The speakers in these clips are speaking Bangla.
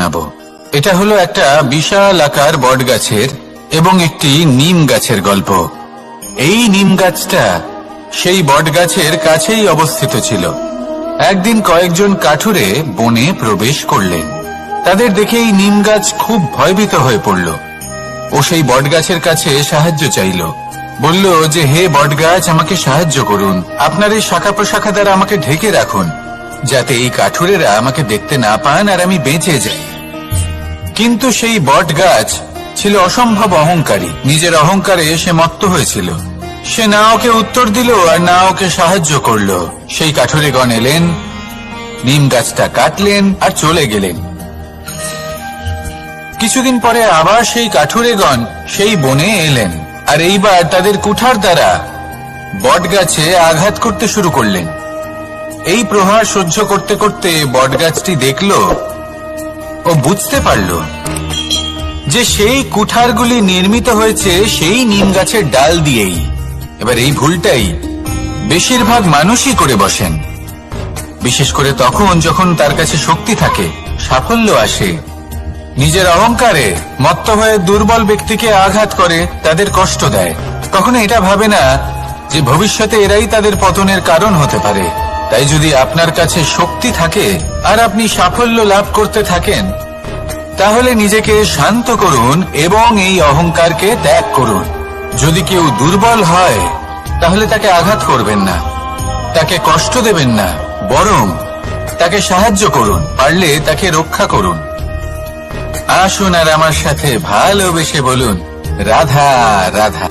শোনাবো এটা হলো একটা বিশাল আকার বট গাছের এবং একটি নিম গাছের গল্প। এই নিম গাছটা সেই বট গাছের কাছেই অবস্থিত ছিল। একদিন কয়েকজন কাঠুরে বনে প্রবেশ করলেন। তাদের দেখে এই নিম গাছ খুব ভয়ভীত হয়ে পড়ল। ও সেই বট গাছের কাছে সাহায্য চাইল। বলল যে, হে বট গাছ আমাকে সাহায্য করুন। আপনার এই শাখা প্রশাখা দ্বারা আমাকে ঢেকে রাখুন, যাতে এই কাঠুরেরা আমাকে দেখতে না পান আর আমি বেঁচে যাই। কিন্তু সেই বট গাছ ছিল অসম্ভব অহংকারী। নিজের অহংকারে সে মত্ত হয়েছিল। সে না ওকে উত্তর দিল আর না ওকে সাহায্য করল। সেই কাঠুরেগণ এলেন, নিম গাছটা কাটলেন আর চলে গেলেন। কিছুদিন পরে আবার সেই কাঠুরেগণ সেই বনে এলেন আর এইবার তাদের কুঠার দ্বারা বট গাছে আঘাত করতে শুরু করলেন। এই প্রহার সহ্য করতে করতে বটগাছটি দেখল ও বুঝতে পারল যে সেই কুঠারগুলি নির্মিত হয়েছে সেই নিম গাছের ডাল দিয়েই। এবার এই ভুলটাই বেশিরভাগ মানুষই করে বসেন। বিশেষ করে তখন যখন তার কাছে শক্তি থাকে, সাফল্য আসে। নিজের অহংকারে মত্ত হয়ে দুর্বল ব্যক্তিকে আঘাত করে তাদের কষ্ট দেয়। কখনো এটা ভাবে না যে ভবিষ্যতে এরাই তাদের পতনের কারণ হতে পারে। তাই যদি আপনার কাছে শক্তি থাকে আর আপনি সাফল্য লাভ করতে থাকেন, তাহলে নিজেকে শান্ত করুন এবং এই অহংকারকে ত্যাগ করুন। যদি কেউ দুর্বল হয়, তাহলে তাকে আঘাত করবেন না, তাকে কষ্ট দেবেন না, বরং তাকে সাহায্য করুন, পারলে তাকে রক্ষা করুন। আসুন আর আমার সাথে ভালোবেসে বলুন, রাধা রাধা।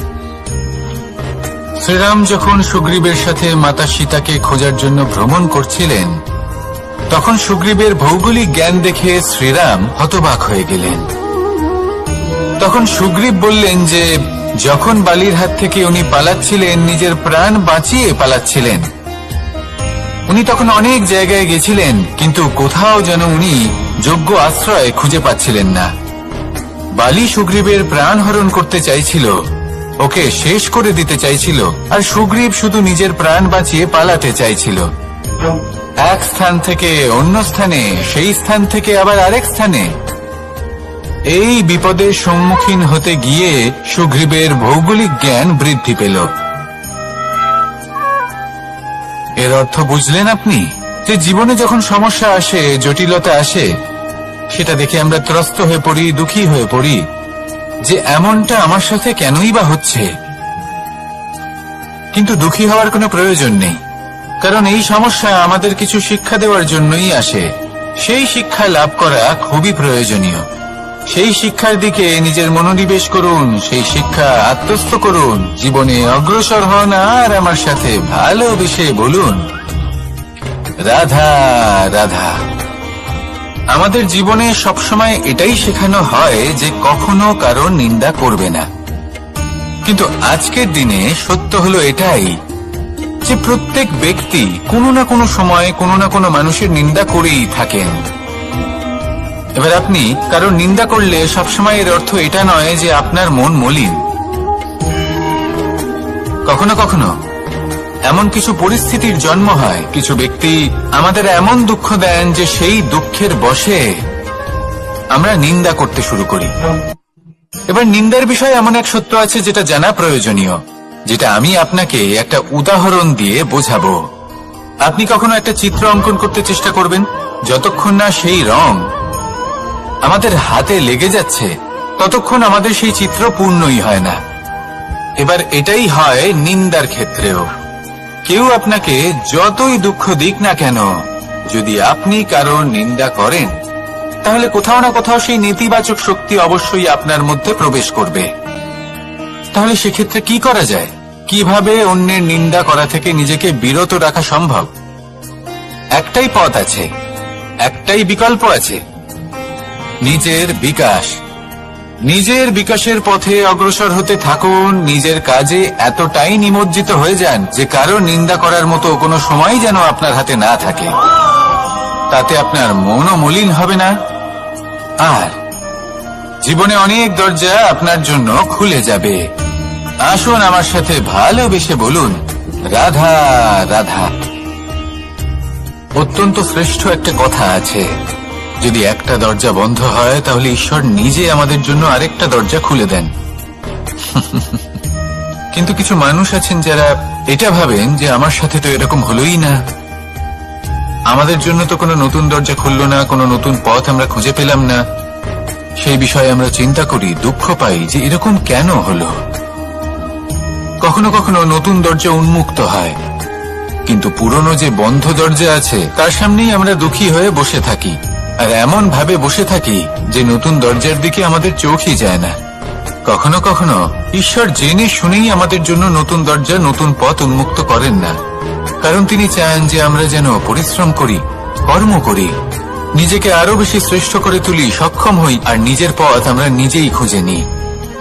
শ্রীরাম যখন সুগ্রীবের সাথে মাতা সীতাকে খোঁজার জন্য ভ্রমণ করছিলেন, তখন সুগ্রীবের ভৌগোলিক জ্ঞান দেখে শ্রীরাম হতবাক হয়ে গেলেন। তখন সুগ্রীব বললেন যে, যখন বালির হাত থেকে উনি পালাচ্ছিলেন, নিজের প্রাণ বাঁচিয়ে পালাচ্ছিলেন। উনি তখন অনেক জায়গায় গেছিলেন, কিন্তু কোথাও যেন উনি যোগ্য আশ্রয় খুঁজে পাচ্ছিলেন না। বালি সুগ্রীবের প্রাণ হরণ করতে চাইছিল। ওকে শেষ করে দিতে চাইছিল। আর সুগ্রীব শুধু নিজের প্রাণ বাঁচিয়ে পালাতে চাইছিল। এক স্থান থেকে অন্য স্থানে, সেই স্থান থেকে আবার আরেক স্থানে। এই বিপদের সম্মুখীন হতে গিয়ে সুগ্রীবের ভৌগোলিক জ্ঞান বৃদ্ধি পেল। এর অর্থ বুঝলেন আপনি? যে জীবনে যখন সমস্যা আসে, জটিলতা আসে, সেটা দেখে আমরা ত্রস্ত হয়ে পড়ি, দুঃখী হয়ে পড়ি। যে এমনটা আমার সাথে কেনই বা হচ্ছে? কিন্তু দুঃখী হওয়ার কোনো প্রয়োজন নেই। কারণ এই সমস্যা আমাদের কিছু শিক্ষা দেওয়ার জন্যই আসে। সেই শিক্ষা লাভ করা খুবই প্রয়োজনীয়। সেই শিক্ষার দিকে নিজের মনোনিবেশ করুন, সেই শিক্ষা আত্মস্থ করুন, জীবনে অগ্রসর হন আর আমার সাথে ভালো ভালোবেসে বলুন, রাধা রাধা। আমাদের জীবনে সবসময় এটাই শেখানো হয় যে কখনো কারও নিন্দা করবে না। কিন্তু আজকের দিনে সত্য হলো এটাই যে প্রত্যেক ব্যক্তি কোনো না কোনো সময় কোনো না কোনো মানুষের নিন্দা করেই থাকেন। এবার আপনি কারোর নিন্দা করলে সবসময় এর অর্থ এটা নয় যে আপনার মন মলিন। কখনো কখনো এমন কিছু পরিস্থিতির জন্ম হয়। কিছু ব্যক্তি আমাদের এমন দুঃখ দেন যে সেই দুঃখের বশে আমরা নিন্দা করতে শুরু করি। এবার নিন্দার বিষয়ে এমন এক সত্য আছে যেটা জানা প্রয়োজনীয়, যেটা আমি আপনাকে একটা উদাহরণ দিয়ে বোঝাবো। আপনি কখনো একটা চিত্র অঙ্কন করতে চেষ্টা করবেন? যতক্ষণ না সেই রং আমাদের হাতে লেগে যাচ্ছে, ততক্ষণ আমাদের সেই চিত্র পূর্ণই হয় না। এবার এটাই হয় নিন্দার ক্ষেত্রেও। কেউ আপনাকে যতই দুঃখ দিক না কেন, যদি আপনি কারোর নিন্দা করেন, তাহলে কোথাও না কোথাও সেই নেতিবাচক শক্তি অবশ্যই আপনার মধ্যে প্রবেশ করবে। তাহলে সেক্ষেত্রে কি করা যায়? কীভাবে অন্যের নিন্দা করা থেকে নিজেকে বিরত রাখা সম্ভব? একটাই পথ আছে, একটাই বিকল্প আছে। নিজের বিকাশ নিজের বিকাশের পথে অগ্রসর হতে থাকুন, নিজের কাজে এতটাই নিমজ্জিত হয়ে যান যে কারও নিন্দা করার মতো কোনো সময় যেন আপনার হাতে না থাকে। তাতে আপনার মনও মলিন হবে না। আর জীবনে অনেক দরজা আপনার জন্য খুলে যাবে। আসুন আমার সাথে ভালোবেসে বলুন, রাধা রাধা। অত্যন্ত শ্রেষ্ঠ একটা কথা আছে। যদি একটা দরজা বন্ধ হয়, তাহলে ঈশ্বর নিজে আমাদের জন্য আরেকটা দরজা খুলে দেন। কিন্তু কিছু মানুষ আছেন যারা এটা ভাবেন যে আমার সাথে তো এরকম হলোই না। আমাদের জন্য তো কোনো নতুন দরজা খুললো না, কোনো নতুন পথ আমরা খুঁজে পেলাম না। সেই বিষয়ে আমরা চিন্তা করি, দুঃখ পাই যে এরকম কেন হলো। কখনো কখনো নতুন দরজা উন্মুক্ত হয়, কিন্তু পুরনো যে বন্ধ দরজা আছে, তার সামনেই আমরা দুঃখী হয়ে বসে থাকি। আর এমন ভাবে বসে থাকি যে নতুন দরজার দিকে আমাদের চোখই যায় না। কখনো কখনো ঈশ্বর জেনে শুনেই আমাদের জন্য নতুন দরজা, নতুন পথ উন্মুক্ত করেন না। কারণ তিনি চান যে আমরা যেন পরিশ্রম করি, কর্ম করি, নিজেকে আরও বেশি শ্রেষ্ঠ করে তুলি, সক্ষম হই, আর নিজের পথ আমরা নিজেই খুঁজে নিই।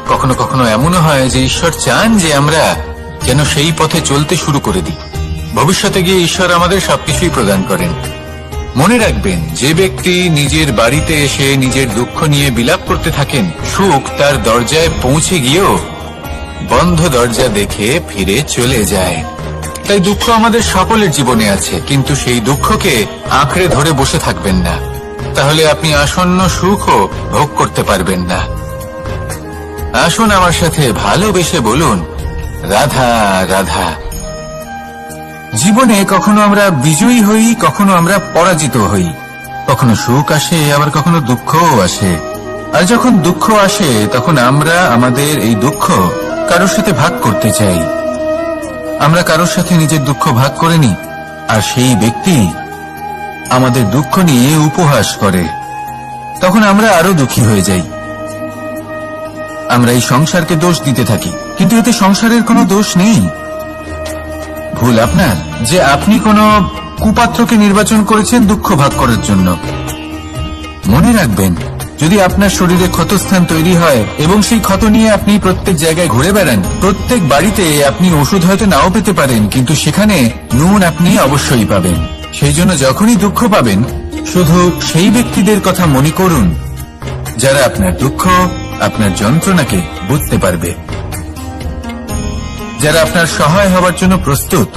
কখনো কখনো এমনও হয় যে ঈশ্বর চান যে আমরা যেন সেই পথে চলতে শুরু করে দিই। ভবিষ্যতে গিয়ে ঈশ্বর আমাদের সবকিছুই প্রদান করেন। মনে রাখবেন, যে ব্যক্তি নিজের বাড়িতে এসে নিজের দুঃখ নিয়ে বিলাপ করতে থাকেন, সুখ তার দরজায় পৌঁছে গিয়েও বন্ধ দরজা দেখে ফিরে চলে যায়। তাই দুঃখ আমাদের সকলের জীবনে আছে, কিন্তু সেই দুঃখকে আঁকড়ে ধরে বসে থাকবেন না। তাহলে আপনি আসন্ন সুখও ভোগ করতে পারবেন না। আসুন আমার সাথে ভালোবেসে বলুন, রাধা রাধা। জীবনে কখনো আমরা বিজয়ী হই, কখনো আমরা পরাজিত হই। কখনো সুখ আসে, আবার কখনো দুঃখও আসে। আর যখন দুঃখ আসে, তখন আমরা আমাদের এই দুঃখ কারোর সাথে ভাগ করতে চাই। আমরা কারোর সাথে নিজের দুঃখ ভাগ করে নিই, আর সেই ব্যক্তি আমাদের দুঃখ নিয়ে উপহাস করে। তখন আমরা আরও দুঃখী হয়ে যাই। আমরা এই সংসারকে দোষ দিতে থাকি, কিন্তু এতে সংসারের কোনো দোষ নেই। ভুল আপনার। যে আপনি কোনো কুপাত্রকে নির্বাচন করেছেন দুঃখ ভাগ করার জন্য। মনে রাখবেন, যদি আপনার শরীরে ক্ষতস্থান তৈরি হয় এবং সেই ক্ষত নিয়ে আপনি প্রত্যেক জায়গায় ঘুরে বেড়ান, প্রত্যেক বাড়িতে আপনি ওষুধ হয়তো নাও পেতে পারেন, কিন্তু সেখানে নুন আপনি অবশ্যই পাবেন। সেই জন্য যখনই দুঃখ পাবেন, শুধু সেই ব্যক্তিদের কথা মনে করুন, যারা আপনার দুঃখ, আপনার যন্ত্রণাকে বুঝতে পারবে। যারা আপনার সহায় হওয়ার জন্য প্রস্তুত,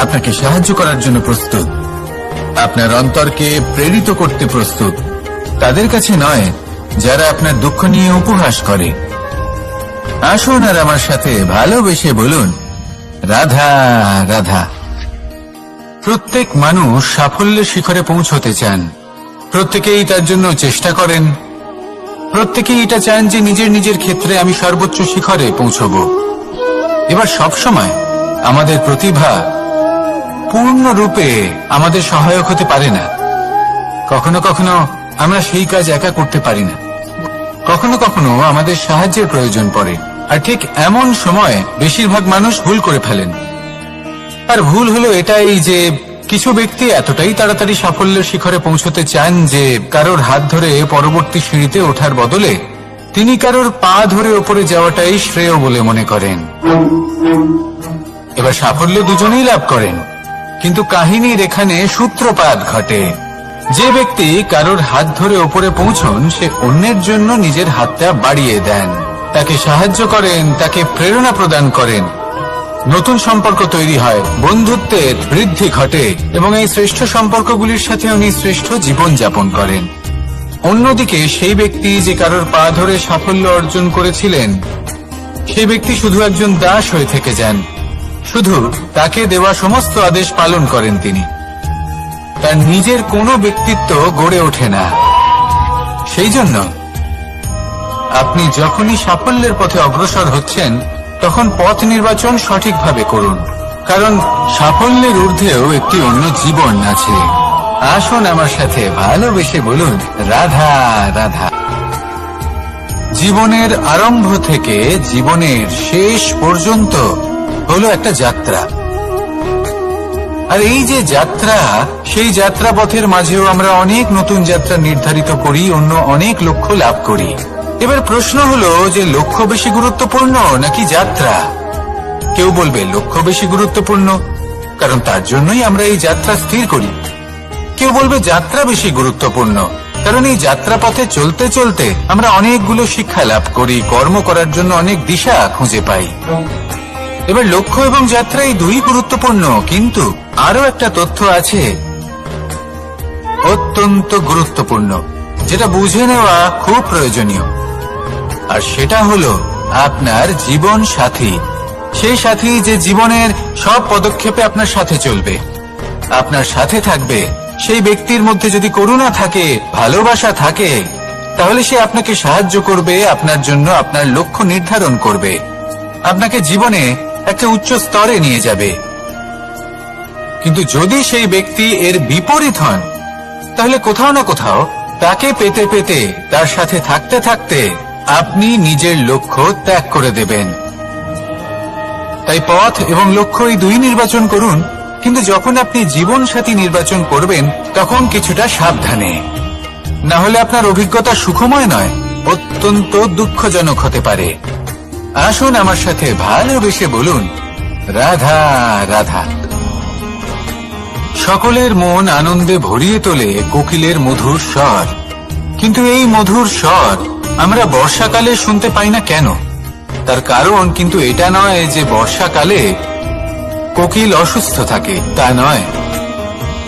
আপনাকে সাহায্য করার জন্য প্রস্তুত, আপনার অন্তরকে প্রেরিত করতে প্রস্তুত, তাদের কাছে নয়, যারা আপনার দুঃখ নিয়ে উপহাস করে। আসুন আর আমার সাথে ভালোবেসে বলুন, রাধা রাধা। প্রত্যেক মানুষ সাফল্যের শিখরে পৌঁছতে চান। প্রত্যেকেই তার জন্য চেষ্টা করেন। প্রত্যেকেই এটা চান যে নিজের নিজের ক্ষেত্রে আমি সর্বোচ্চ শিখরে পৌঁছবো। এবার সব সময় আমাদের প্রতিভা পূর্ণরূপে আমাদের সহায়ক হতে পারে না। কখনো কখনো আমরা সেই কাজ একা করতে পারি না। কখনো কখনো আমাদের সাহায্যের প্রয়োজন পড়ে। আর ঠিক এমন সময় বেশিরভাগ মানুষ ভুল করে ফেলেন। আর ভুল হলো এটাই যে কিছু ব্যক্তি এতটাই তাড়াতাড়ি সাফল্যের শিখরে পৌঁছতে চান যে কারোর হাত ধরে পরবর্তী সিঁড়িতে ওঠার বদলে তিনি কারোর পা ধরে ওপরে যাওয়াটাই শ্রেয় বলে মনে করেন। এবার সাফল্য দুজনেই লাভ করেন। কিন্তু কাহিনীর এখানে সূত্রপাত ঘটে। যে ব্যক্তি কারোর হাত ধরে ওপরে পৌঁছন, সে অন্যের জন্য নিজের হাতটা বাড়িয়ে দেন। তাকে সাহায্য করেন, তাকে প্রেরণা প্রদান করেন। নতুন সম্পর্ক তৈরি হয়, বন্ধুত্বের বৃদ্ধি ঘটে, এবং এই শ্রেষ্ঠ সম্পর্কগুলির সাথে উনি শ্রেষ্ঠ জীবন যাপন করেন। অন্যদিকে, সেই ব্যক্তি যে কারোর পা ধরে সাফল্য অর্জন করেছিলেন, সেই ব্যক্তি শুধু একজন দাস হয়ে থেকে যান। শুধু তাকে দেওয়া সমস্ত আদেশ পালন করেন তিনি। তার নিজের কোনো ব্যক্তিত্ব গড়ে ওঠে না। সেই জন্য আপনি যখনই সাফল্যের পথে অগ্রসর হচ্ছেন, তখন পথ নির্বাচন সঠিকভাবে করুন। কারণ সাফল্যের ঊর্ধ্বেও একটি অন্য জীবন আছে। আসুন আমার সাথে ভালোবেসে বলুন, রাধা রাধা। জীবনের আরম্ভ থেকে জীবনের শেষ পর্যন্ত হলো একটা যাত্রা। আর এই যে যাত্রা, সেই যাত্রা পথের মাঝেও আমরা অনেক নতুন যাত্রা নির্ধারিত করি, অন্য অনেক লক্ষ্য লাভ করি। এবার প্রশ্ন হলো যে লক্ষ্য বেশি গুরুত্বপূর্ণ নাকি যাত্রা? কেউ বলবে লক্ষ্য বেশি গুরুত্বপূর্ণ, কারণ তার জন্যই আমরা এই যাত্রা স্থির করি। কেউ বলবে যাত্রা বেশি গুরুত্বপূর্ণ। কারণ এই যাত্রা পথে চলতে চলতে আমরা অনেকগুলো শিক্ষা লাভ করি, কর্ম করার জন্য অনেক দিশা খুঁজে পাই। এবার লক্ষ্য এবং যাত্রা এই দুই গুরুত্বপূর্ণ, কিন্তু আরও একটা তথ্য আছে অত্যন্ত গুরুত্বপূর্ণ, যেটা বুঝে নেওয়া খুব প্রয়োজনীয়। আর সেটা হলো আপনার জীবন সাথী। সেই সাথী যে জীবনের সব পদক্ষেপে আপনার সাথে চলবে। আপনার সাথে থাকবে সেই ব্যক্তির মধ্যে যদি করুণা থাকে, ভালোবাসা থাকে, তাহলে সে আপনাকে সাহায্য করবে, আপনার জন্য আপনার লক্ষ্য নির্ধারণ করবে। আপনাকে জীবনে একটা উচ্চ স্তরে নিয়ে যাবে। কিন্তু যদি সেই ব্যক্তি এর বিপরীত হন, তাহলে কোথাও না কোথাও তাকে পেতে পেতে, তার সাথে থাকতে থাকতে আপনি নিজের লক্ষ্য ত্যাগ করে দেবেন। তাই পথ এবং লক্ষ্য এই দুই নির্বাচন করুন কিন্তু যখন আপনি জীবন সাথী নির্বাচন করবেন, তখন কিছুটা সাবধানে। না হলে আপনার অভিজ্ঞতা সুখময় নয়, অত্যন্ত দুঃখজনক হতে পারে। আসুন আমার সাথে ভালোবেসে বলুন, রাধা রাধা। সকলের মন আনন্দে ভরিয়ে তোলে কোকিলের মধুর স্বর। কিন্তু এই মধুর স্বর আমরা বর্ষাকালে শুনতে পাই না কেন? তার কারণ কিন্তু এটা নয় যে বর্ষাকালে কোকিল অসুস্থ থাকে, তা নয়।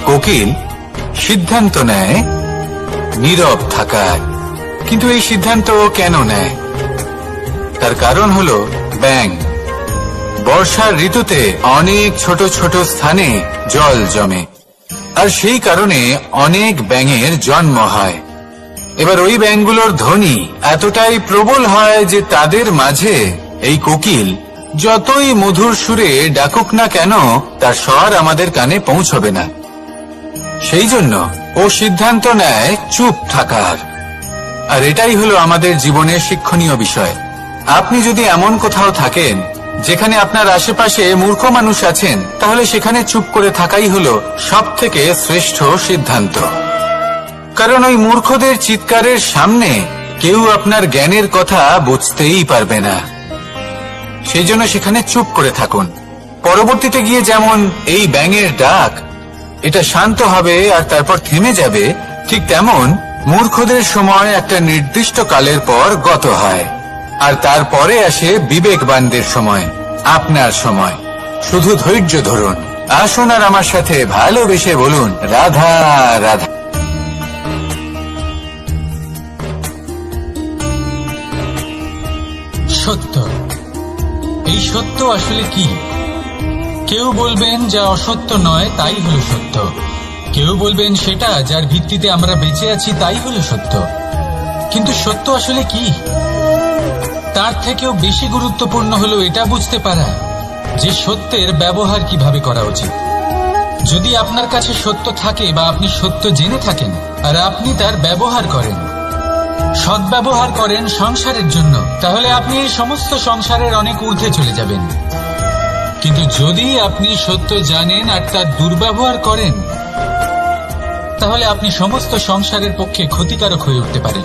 কোকিল সিদ্ধান্ত নেয়, নীরব থাকার। কিন্তু এই সিদ্ধান্ত কেন নেয়? তার কারণ হলো ব্যাং বর্ষার ঋতুতে অনেক ছোট ছোট স্থানে জল জমে, আর সেই কারণে অনেক ব্যাঙের জন্ম হয়। এবার ওই ব্যাঙগুলোর ধ্বনি এতটাই প্রবল হয় যে তাদের মাঝে এই কোকিল যতই মধুর সুরে ডাকুক না কেন, তার স্বর আমাদের কানে পৌঁছবে না। সেই জন্য ও সিদ্ধান্ত নেয় চুপ থাকার। আর এটাই হলো আমাদের জীবনের শিক্ষণীয় বিষয়। আপনি যদি এমন কোথাও থাকেন, যেখানে আপনার আশেপাশে মূর্খ মানুষ আছেন, তাহলে সেখানে চুপ করে থাকাই হলো সব থেকে শ্রেষ্ঠ সিদ্ধান্ত। কারণ ওই মূর্খদের চিৎকারের সামনে কেউ আপনার জ্ঞানের কথা বুঝতেই পারবে না। সেই জন্য সেখানে চুপ করে থাকুন। পরবর্তীতে গিয়ে যেমন এই ব্যাঙের ডাক, এটা শান্ত হবে আর তারপর থেমে যাবে, ঠিক তেমন মূর্খদের সময় একটা নির্দিষ্ট কালের পর গত হয়। আর তারপরে আসে বিবেকবানদের সময়, আপনার সময়। শুধু ধৈর্য ধরুন। আসুন আর আমার সাথে ভালোবেসে বলুন, রাধা রাধা। সত্য। এই সত্য আসলে কি? কেউ বলবেন যা অসত্য নয়, তাই হলো সত্য। কেউ বলবেন সেটা যার ভিত্তিতে আমরা বেঁচে আছি, তাই হলো সত্য। কিন্তু সত্য আসলে কি? তার থেকেও বেশি গুরুত্বপূর্ণ হলো এটা বুঝতে পারা যে সত্যের ব্যবহার কীভাবে করা উচিত। যদি আপনার কাছে সত্য থাকে বা আপনি সত্য জেনে থাকেন, আর আপনি তার ব্যবহার করেন সদ্ব্যবহার করেন সংসারের জন্য, তাহলে আপনি এই সমস্ত সংসারের অনেক ঊর্ধ্বে চলে যাবেন। কিন্তু যদি আপনি সত্য জানেন আর তার দুর্ব্যবহার করেন, তাহলে আপনি সমস্ত সংসারের পক্ষে ক্ষতিকারক হয়ে উঠতে পারেন।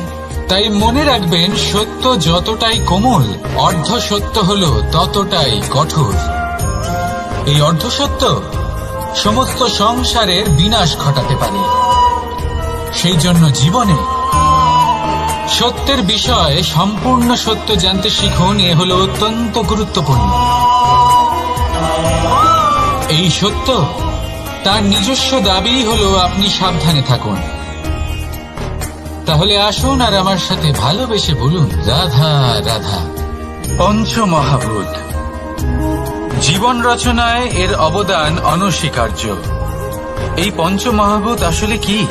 তাই মনে রাখবেন, সত্য যতটাই কোমল, অর্ধ সত্য হল ততটাই কঠোর। এই অর্ধ সত্য সমস্ত সংসারের বিনাশ ঘটাতে পারে। সেই জন্য জীবনে সত্যের বিষয়ে সম্পূর্ণ সত্য জানতে শিখুন, এ হলো অত্যন্ত গুরুত্বপূর্ণ। এই সত্য, তার নিজস্ব দাবি হলো আপনি সাবধানে থাকুন। তাহলে আসুন আর আমার সাথে ভালোবেসে বলুন, রাধা রাধা। পঞ্চমহাভূত। জীবন রচনায় এর অবদান অনস্বীকার্য। এই পঞ্চমহাভূত আসলে কি?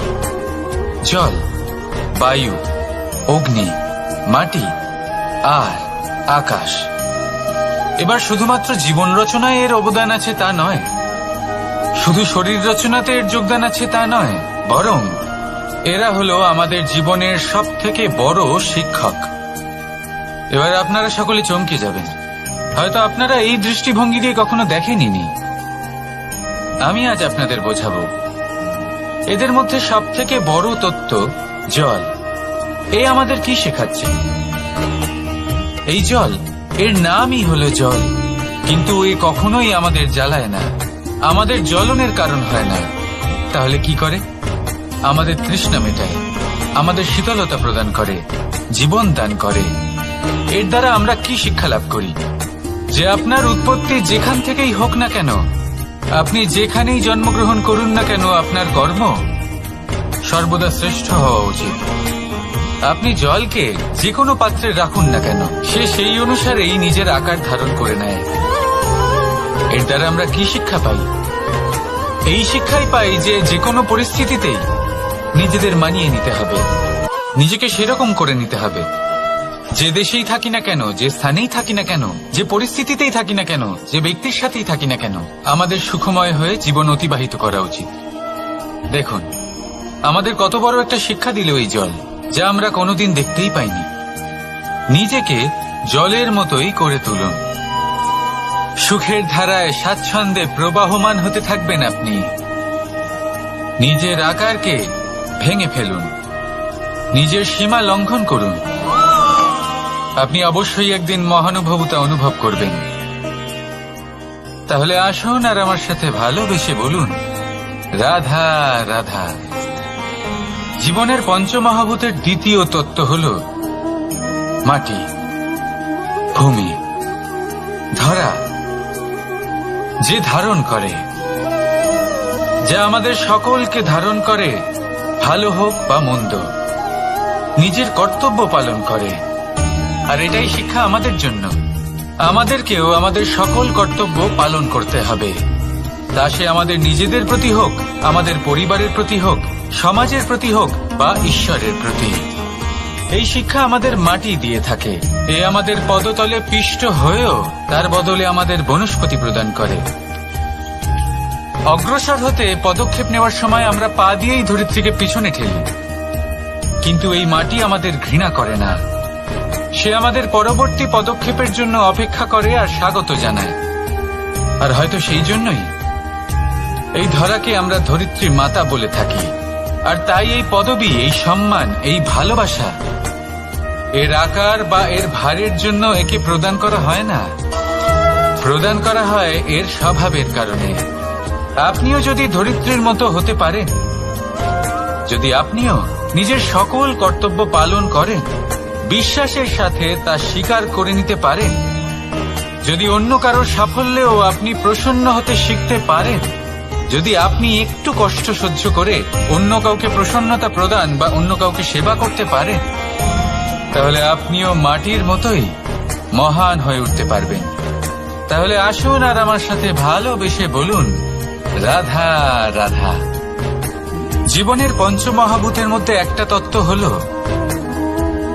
জল, বায়ু। অগ্নি, মাটি, আর আকাশ। এবার শুধুমাত্র জীবন রচনায় এর অবদান আছে তা নয়, শুধু শরীর রচনাতে এর যোগদান আছে তা নয়, বরং এরা হলো আমাদের জীবনের সব থেকে বড় শিক্ষক। এবার আপনারা সকলে চমকে যাবেন। হয়তো আপনারা এই দৃষ্টিভঙ্গি দিয়ে কখনো দেখেনি আমি আজ আপনাদের বোঝাবো। এদের মধ্যে সব থেকে বড় তত্ত্ব জল। এ আমাদের কি শেখাচ্ছে? এই জল, এর নামই হলো জল। কিন্তু এ কখনোই আমাদের জ্বালায় না। আমাদের জ্বলনের কারণ হয় না। তাহলে কি করে? আমাদের তৃষ্ণা মেটায়। আমাদের শীতলতা প্রদান করে। জীবন দান করে। এর দ্বারা আমরা কি শিক্ষা লাভ করি? যে আপনার উৎপত্তি যেখান থেকেই হোক না কেন, আপনি যেখানেই জন্মগ্রহণ করুন না কেন, আপনার কর্ম সর্বদা শ্রেষ্ঠ হওয়া উচিত। আপনি জলকে যে কোনো পাত্রে রাখুন না কেন। সে সেই অনুসারেই নিজের আকার ধারণ করে নেয়। এর দ্বারা আমরা কি শিক্ষা পাই? এই শিক্ষাই পাই যে যে কোনো পরিস্থিতিতেই নিজেদের মানিয়ে নিতে হবে। নিজেকে সেরকম করে নিতে হবে। যে দেশেই থাকি না কেন, যে স্থানেই থাকি না কেন, যে পরিস্থিতিতেই থাকি না কেন, যে ব্যক্তির সাথেই থাকি না কেন, আমাদের সুখময় হয়ে জীবন অতিবাহিত করা উচিত। দেখুন, আমাদের কত বড় একটা শিক্ষা দিল এই জল। যা আমরা কোনোদিন দেখতেই পাইনি। নিজেকে জলের মতোই করে তুলুন। সুখের ধারায় স্বাচ্ছন্দ্যে প্রবাহমান হতে থাকবেন আপনি। নিজের আকারকে ভেঙে ফেলুন। নিজের সীমা লঙ্ঘন করুন। আপনি অবশ্যই একদিন মহানুভবতা অনুভব করবেন। তাহলে আসুন আর আমার সাথে ভালোবেসে বলুন, রাধা রাধা। জীবনের পঞ্চমহাভূতের দ্বিতীয় তত্ত্ব হল মাটি, ভূমি, ধরা। যে ধারণ করে, যা আমাদের সকলকে ধারণ করে, ভালো হোক বা মন্দ। নিজের কর্তব্য পালন করে। আর এটাই শিক্ষা আমাদের জন্য। আমাদেরকেও আমাদের সকল কর্তব্য পালন করতে হবে। তা সে আমাদের নিজেদের প্রতি হোক, আমাদের পরিবারের প্রতি হোক সমাজের প্রতি হোক বা ঈশ্বরের প্রতি। এই শিক্ষা আমাদের মাটি দিয়ে থাকে। এ আমাদের পদতলে পিষ্ট হয়েও তার বদলে আমাদের বনস্পতি প্রদান করে। অগ্রসর হতে পদক্ষেপ নেওয়ার সময় আমরা পা দিয়েই ধরিত্রীকে পিছনে ঠেলি। কিন্তু এই মাটি আমাদের ঘৃণা করে না। সে আমাদের পরবর্তী পদক্ষেপের জন্য অপেক্ষা করে আর স্বাগত জানায়। আর হয়তো সেই জন্যই। এই ধরাকে আমরা ধরিত্রী মাতা বলে থাকি। আর তাই এই পদবি, এই সম্মান, এই ভালোবাসা, এর আকার বা এর ভারের জন্য একে প্রদান করা হয় না। প্রদান করা হয় এর স্বভাবের কারণে। আপনিও যদি ধরিত্রীর মতো হতে পারেন, যদি আপনিও নিজের সকল কর্তব্য পালন করেন, বিশ্বাসের সাথে তা স্বীকার করে নিতে পারেন, যদি অন্য কারোর সাফল্যেও আপনি প্রসন্ন হতে শিখতে পারেন যদি আপনি একটু কষ্ট সহ্য করে অন্য কাউকে প্রসন্নতা প্রদান বা অন্য কাউকে সেবা করতে পারেন, তাহলে আপনিও মাটির মতোই মহান হয়ে উঠতে পারবেন। তাহলে আসুন আর আমার সাথে ভালোবেসে বলুন, রাধা রাধা। জীবনের পঞ্চমহাভূতের মধ্যে একটা তত্ত্ব হল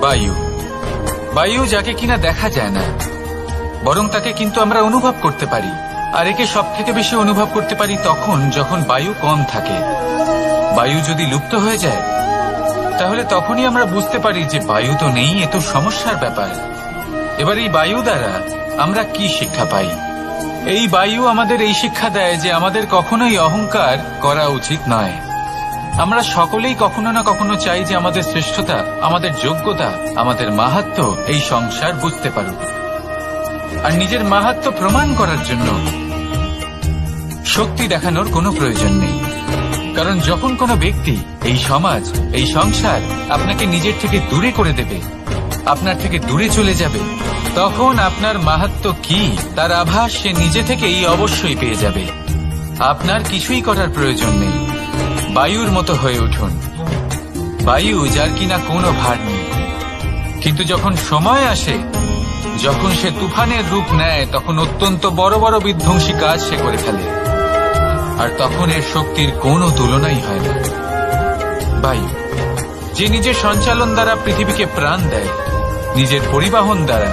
বায়ু। বায়ু যাকে কিনা দেখা যায় না, বরং তাকে কিন্তু আমরা অনুভব করতে পারি। আর একে সব থেকে বেশি অনুভব করতে পারি তখন যখন বায়ু কম থাকে। বায়ু যদি লুপ্ত হয়ে যায়, তাহলে তখনই আমরা বুঝতে পারি যে বায়ু তো নেই, এ তো সমস্যার ব্যাপার। এবার এই বায়ু দ্বারা আমরা কি শিক্ষা পাই? এই বায়ু আমাদের এই শিক্ষা দেয় যে আমাদের কখনোই অহংকার করা উচিত নয়। আমরা সকলেই কখনো না কখনো চাই যে আমাদের শ্রেষ্ঠতা, আমাদের যোগ্যতা, আমাদের মাহাত্ম এই সংসার বুঝতে পারুক। আর নিজের মাহাত্ম প্রমাণ করার জন্য শক্তি দেখানোর কোনো প্রয়োজন নেই। কারণ যখন কোনো ব্যক্তি এই সমাজ, এই সংসার আপনাকে নিজের থেকে দূরে করে দেবে, আপনার থেকে দূরে চলে যাবে, তখন আপনার মাহাত্ম কি, তার আভাস সে নিজে থেকেই অবশ্যই পেয়ে যাবে। আপনার কিছুই করার প্রয়োজন নেই। বায়ুর মতো হয়ে উঠুন। বায়ু যার কিনা কোনো ভার নেই। কিন্তু যখন সময় আসে যখন সে তুফানের রূপ নেয়, তখন অত্যন্ত বড় বড় বিধ্বংসী কাজ সে করে ফেলে। আর তখন এর শক্তির কোনো তুলনাই হয় না। বায়ু যে নিজের সঞ্চালন দ্বারা পৃথিবীকে প্রাণ দেয়, নিজের পরিবাহন দ্বারা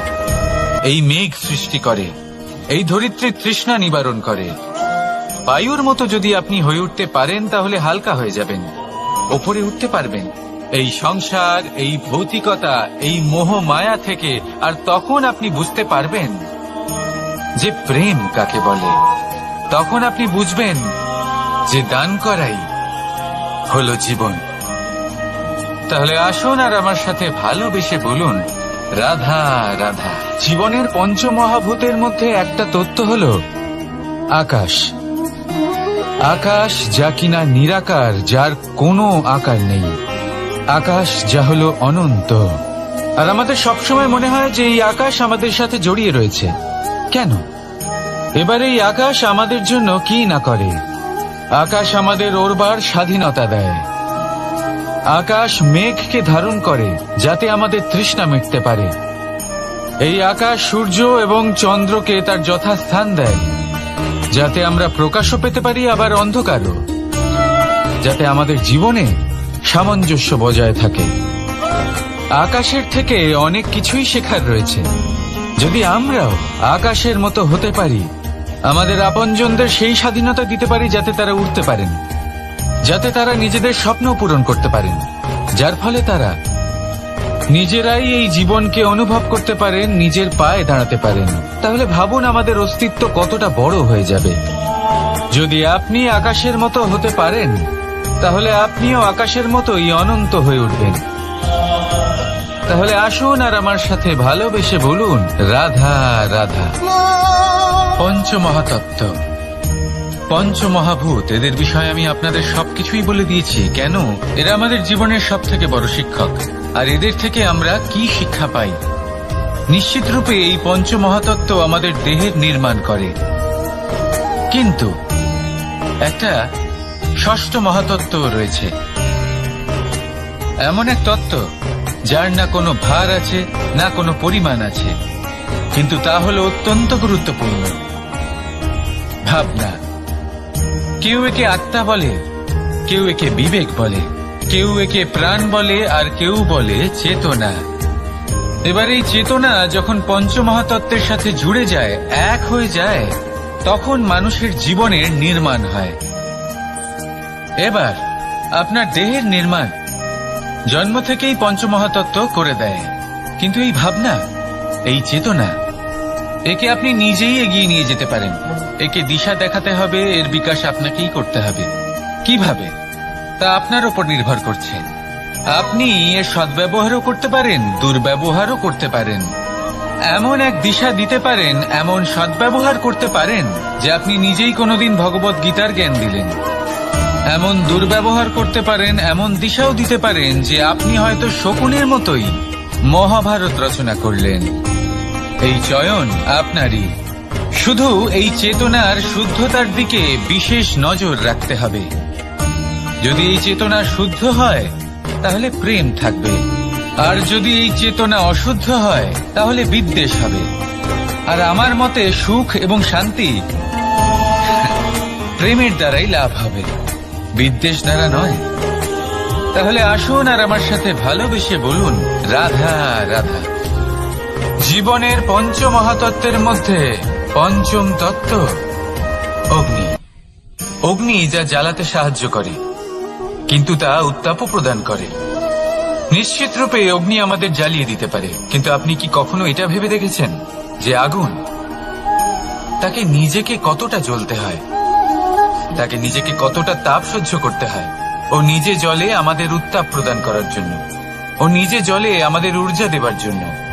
এই মেঘ সৃষ্টি করে, এই ধরিত্রীর তৃষ্ণা নিবারণ করে। বায়ুর মতো যদি আপনি হয়ে উঠতে পারেন, তাহলে হালকা হয়ে যাবেন, ওপরে উঠতে পারবেন। এই সংসার, এই ভৌতিকতা, এই মোহ মায়া থেকে আর তখন আপনি বুঝতে পারবেন যে প্রেম কাকে বলে। তখন আপনি বুঝবেন যে দান করাই হলো জীবন। তাহলে আসুন আর আমার সাথে ভালোবেসে বলুন, রাধা রাধা। জীবনের পঞ্চমহাভূতের মধ্যে একটা তত্ত্ব হল আকাশ। আকাশ যা কিনা নিরাকার, যার কোনো আকার নেই। আকাশ যা হলো অনন্ত। আর আমাদের সবসময় মনে হয় যে এই আকাশ আমাদের সাথে জড়িয়ে রয়েছে। কেন? এবার এই আকাশ আমাদের জন্য কি না করে? আকাশ আমাদের ওরবার স্বাধীনতা দেয়। আকাশ মেঘকে ধারণ করে, যাতে আমাদের তৃষ্ণা মিটতে পারে। এই আকাশ সূর্য এবং চন্দ্রকে তার যথাস্থান দেয়। যাতে আমরা প্রকাশও পেতে পারি আবার অন্ধকারও। যাতে আমাদের জীবনে সামঞ্জস্য বজায় থাকে। আকাশের থেকে অনেক কিছুই শেখার রয়েছে। যদি আমরাও আকাশের মতো হতে পারি, আমাদের আপনজনদের সেই স্বাধীনতা দিতে পারি যাতে তারা উঠতে পারেন। যাতে তারা নিজেদের স্বপ্ন পূরণ করতে পারেন। যার ফলে তারা নিজেরাই এই জীবনকে অনুভব করতে পারেন, নিজের পায়ে দাঁড়াতে পারেন। তাহলে ভাবুন আমাদের অস্তিত্ব কতটা বড় হয়ে যাবে। যদি আপনি আকাশের মতো হতে পারেন তাহলে আপনিও আকাশের মতোই অনন্ত হয়ে উঠবেন। তাহলে আসুন আর আমার সাথে ভালোবেসে বলুন, রাধা রাধা। পঞ্চমহাতত্ত্ব। পঞ্চমহাভূত, এদের বিষয়ে আমি আপনাদের সবকিছুই বলে দিয়েছি। কেন? এরা আমাদের জীবনের সব থেকে বড় শিক্ষক। আর এদের থেকে আমরা কি শিক্ষা পাই? নিশ্চিত রূপে এই পঞ্চমহাতত্ত্ব আমাদের দেহের নির্মাণ করে। কিন্তু একটা ষষ্ঠ মহাতত্ত্ব রয়েছে। এমন এক তত্ত্ব, যার না কোনো ভার আছে, না কোনো পরিমাণ আছে, কিন্তু তা হলো অত্যন্ত গুরুত্বপূর্ণ। ভাবনা। কেউ একে আত্মা বলে, কেউ একে বিবেক বলে, কেউ একে প্রাণ বলে, আর কেউ বলে চেতনা। এবার এই চেতনা যখন পঞ্চমহাতত্ত্বের সাথে জুড়ে যায়, এক হয়ে যায়, তখন মানুষের জীবনের নির্মাণ হয়। এবার, আপনার দেহের নির্মাণ। জন্ম থেকেই পঞ্চমহাতত্ত্ব করে দেয়। কিন্তু এই ভাবনা, এই চেতনা, একে আপনি নিজেই এগিয়ে নিয়ে যেতে পারেন। একে দিশা দেখাতে হবে, এর বিকাশ আপনাকেই করতে হবে। কীভাবে? তা আপনার উপর নির্ভর করছে। আপনি এর সদ্ব্যবহারও করতে পারেন, দুর্ব্যবহারও করতে পারেন। এমন এক দিশা দিতে পারেন, এমন সদ্ব্যবহার করতে পারেন, যে আপনি নিজেই কোনোদিন ভগবত গীতার জ্ঞান দিলেন। এমন দুর্ব্যবহার করতে পারেন, এমন দিশাও দিতে পারেন যে আপনি হয়তো শকুনের মতোই মহাভারত রচনা করলেন। এই চয়ন আপনারই। শুধু এই চেতনার শুদ্ধতার দিকে বিশেষ নজর রাখতে হবে। যদি এই চেতনা শুদ্ধ হয়, তাহলে প্রেম থাকবে। আর যদি এই চেতনা অশুদ্ধ হয়, তাহলে বিদ্বেষ হবে। আর আমার মতে সুখ এবং শান্তি প্রেমের দ্বারাই লাভ হবে। বিদ্বেষ দ্বারা নয়। তাহলে আসুন আর আমার সাথে ভালোবেসে বলুন, রাধা রাধা। জীবনের পঞ্চমহাতত্ত্বের মধ্যে পঞ্চম তত্ত্ব, অগ্নি। অগ্নি যা জ্বালাতে সাহায্য করে, কিন্তু তা উত্তাপও প্রদান করে। নিশ্চিত রূপে অগ্নি আমাদের জ্বালিয়ে দিতে পারে, কিন্তু আপনি কি কখনো এটা ভেবে দেখেছেন যে আগুন তাকে নিজেকে কতটা জ্বলতে হয়? তাকে নিজেকে কতটা তাপ সহ্য করতে হয়। ও নিজে জলে আমাদের উত্তাপ প্রদান করার জন্য। ও নিজে জলে আমাদের ঊর্জা দেবার জন্য।